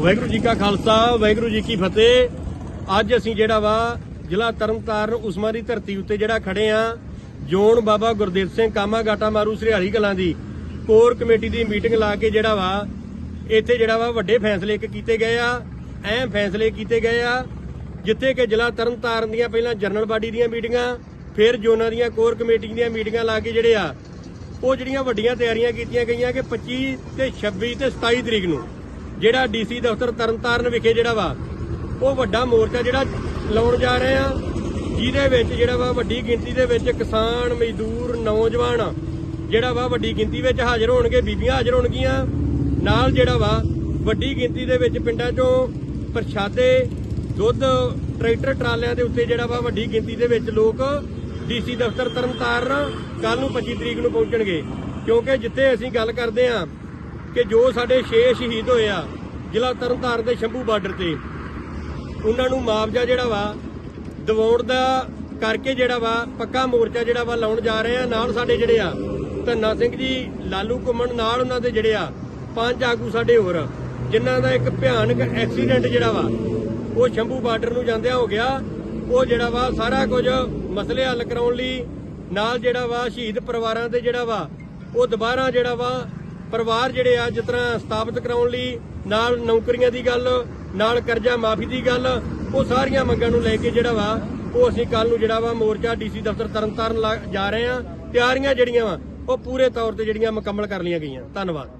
ਵਾਹਿਗੁਰੂ ਜੀ ਕਾ ਖਾਲਸਾ, ਵਾਹਿਗੁਰੂ ਜੀ ਕੀ ਫਤਿਹ। ਅੱਜ ਅਸੀਂ ਜਿਹੜਾ ਵਾ, ਜ਼ਿਲ੍ਹਾ ਤਰਨਤਾਰਨ ਉਸਮਾ ਦੀ ਧਰਤੀ ਉੱਤੇ ਜਿਹੜਾ ਖੜੇ ਆ, zone Baba Gurdev Singh Komagata Maru Sariali Kalan ਦੀ। ਕੋਰ ਕਮੇਟੀ ਦੀ ਮੀਟਿੰਗ ਲਾ ਕੇ ਜਿਹੜਾ ਵਾ, ਇੱਥੇ ਜਿਹੜਾ ਵਾ ਵੱਡੇ ਫੈਸਲੇ ਇੱਕ ਕੀਤੇ ਗਏ ਆ, ਅਹਿਮ ਫੈਸਲੇ ਕੀਤੇ ਗਏ ਆ, ਜਿੱਥੇ ਕਿ ਜ਼ਿਲ੍ਹਾ ਤਰਨਤਾਰਨ ਦੀਆਂ ਪਹਿਲਾਂ ਜਨਰਲ ਬਾਡੀ ਦੀਆਂ ਮੀਟਿੰਗਾਂ, ਫਿਰ ਜੋਨਾਂ ਦੀਆਂ ਕੋਰ ਕਮੇਟੀ ਦੀਆਂ ਮੀਟਿੰਗਾਂ ਲਾ ਕੇ ਜਿਹੜੇ ਆ, ਉਹ ਜਿਹੜੀਆਂ ਵੱਡੀਆਂ ਤਿਆਰੀਆਂ ਕੀਤੀਆਂ ਗਈਆਂ ਕਿ 25 ਤੇ 26 ਤੇ 27 ਤਰੀਕ ਨੂੰ। ਜਿਹੜਾ ਡੀਸੀ ਦਫ਼ਤਰ ਤਰਨਤਾਰਨ ਵਿਖੇ ਜਿਹੜਾ ਵਾ, ਉਹ ਵੱਡਾ ਮੋਰਚਾ ਜਿਹੜਾ ਲਾਉਣ ਜਾ ਰਹੇ ਆ। ਜਿਹਦੇ ਵਿੱਚ ਜਿਹੜਾ ਵਾ ਵੱਡੀ ਗਿਣਤੀ ਦੇ ਵਿੱਚ ਕਿਸਾਨ, ਮਜ਼ਦੂਰ, ਨੌਜਵਾਨ ਜਿਹੜਾ ਵਾ ਵੱਡੀ ਗਿਣਤੀ ਵਿੱਚ ਹਾਜ਼ਰ ਹੋਣਗੇ, ਬੀਬੀਆਂ ਹਾਜ਼ਰ ਹੋਣਗੀਆਂ। ਨਾਲ ਜਿਹੜਾ ਵਾ ਵੱਡੀ ਗਿਣਤੀ ਦੇ ਵਿੱਚ ਪਿੰਡਾਂ ਚੋਂ ਪ੍ਰਸ਼ਾਦੇ, ਦੁੱਧ, ਟਰੈਕਟਰ ਟਰਾਲਿਆਂ ਦੇ ਉੱਤੇ ਜਿਹੜਾ ਵਾ ਵੱਡੀ ਗਿਣਤੀ ਦੇ ਵਿੱਚ ਲੋਕ ਡੀਸੀ ਦਫ਼ਤਰ ਤਰਨਤਾਰਨ ਕੱਲ ਨੂੰ 25 ਤਰੀਕ ਨੂੰ ਪਹੁੰਚਣਗੇ। ਕਿਉਂਕਿ ਜਿੱਥੇ ਅਸੀਂ ਗੱਲ ਕਰਦੇ ਆ ਕਿ ਜੋ ਸਾਡੇ 6 ਸ਼ਹੀਦ ਹੋਏ ਆ, ਜ਼ਿਲ੍ਹਾ ਤਰਨਤਾਰਨ ਦੇ ਸ਼ੰਭੂ ਬਾਰਡਰ ਤੇ, ਉਹਨਾਂ ਨੂੰ ਮੁਆਵਜ਼ਾ ਜਿਹੜਾ ਵਾ, ਦਿਵਾਉਣ ਦਾ ਕਰਕੇ ਜਿਹੜਾ ਵਾ, ਪੱਕਾ ਮੋਰਚਾ ਜਿਹੜਾ ਵਾ ਲਾਉਣ ਜਾ ਰਹੇ ਆ, ਨਾਲ ਸਾਡੇ ਜਿਹੜੇ ਆ, ਧੰਨਾ ਸਿੰਘ ਜੀ, ਲਾਲੂ ਘੁੰਮਣ ਨਾਲ ਉਹਨਾਂ ਦੇ ਜਿਹੜੇ ਆ, ਪੰਜ ਆਗੂ ਸਾਡੇ ਹੋਰ, ਜਿਨ੍ਹਾਂ ਦਾ ਇੱਕ ਭਿਆਨਕ ਐਕਸੀਡੈਂਟ ਜਿਹੜਾ ਵਾ, ਉਹ ਸ਼ੰਭੂ ਬਾਰਡਰ ਨੂੰ ਜਾਂਦਿਆਂ ਹੋ ਗਿਆ। ਉਹ ਜਿਹੜਾ ਵਾ ਸਾਰਾ ਕੁਝ ਮਸਲੇ ਹੱਲ ਕਰਾਉਣ ਲਈ, ਨਾਲ ਜਿਹੜਾ ਵਾ ਸ਼ਹੀਦ ਪਰਿਵਾਰਾਂ ਦੇ ਜਿਹੜਾ ਵਾ, ਉਹ ਦੁਬਾਰਾ ਜਿਹੜਾ ਵਾ ਪਰਿਵਾਰ ਜਿਹੜੇ ਆ ਜਿਸ ਤਰ੍ਹਾਂ ਸਥਾਪਿਤ ਕਰਾਉਣ ਲਈ, ਨਾਲ ਨੌਕਰੀਆਂ ਦੀ ਗੱਲ, ਨਾਲ ਕਰਜ਼ਾ ਮਾਫੀ ਦੀ ਗੱਲ, ਉਹ ਸਾਰੀਆਂ ਮੰਗਾਂ ਨੂੰ ਲੈ ਕੇ ਜਿਹੜਾ ਵਾ, ਉਹ ਅਸੀਂ ਕੱਲ ਨੂੰ ਜਿਹੜਾ ਵਾ ਮੋਰਚਾ ਡੀਸੀ ਦਫ਼ਤਰ ਤਰਨਤਾਰਨ ਲਾ- ਜਾ ਰਹੇ ਆ ਤਿਆਰੀਆਂ ਜਿਹੜੀਆਂ ਵਾ, ਉਹ ਪੂਰੇ ਤੌਰ ਤੇ ਜਿਹੜੀਆਂ ਮੁਕੰਮਲ ਕਰ ਲਈਆਂ ਗਈਆਂ। ਧੰਨਵਾਦ।